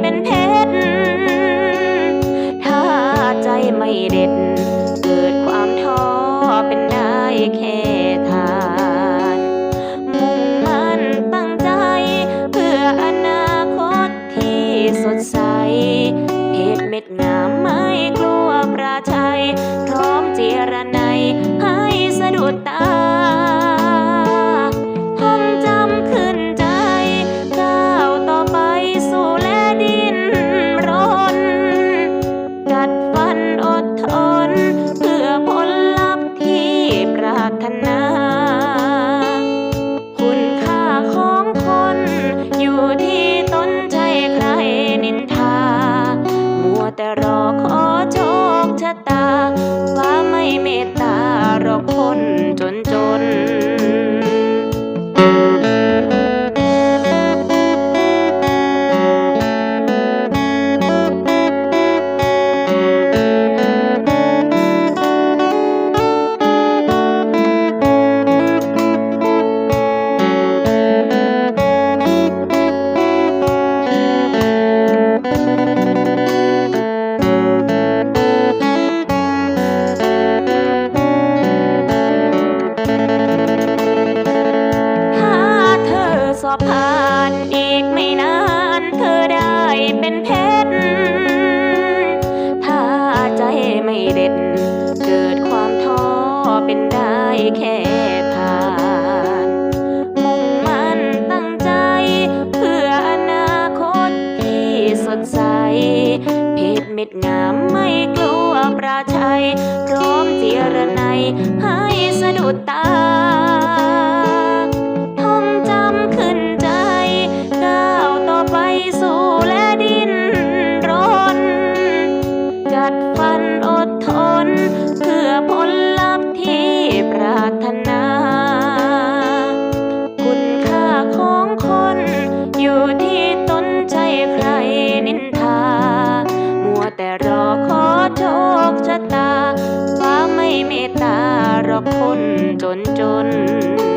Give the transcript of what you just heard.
เป็นเพชร ถ้าใจไม่เด็ด เกิดความท้อเป็นได้แค่ทาน มุ่งมั่นตั้งใจ เพื่ออนาคตที่สดใส เพชรเม็ดงามไม่กลัวประชัย รอคนจนจน ธอสอบผ่านอีกไม่นานเธอได้เป็นเพชร ถ้าใจไม่เด็ด เกิดความท้อเป็นได้แค่ทาน มุ่งมั่นตั้งใจ เพื่ออนาคตที่สดใส เพชรเม็ดงามไม่กลัวประชัย พร้อมเจรไนยให้สะดุดตา จนจน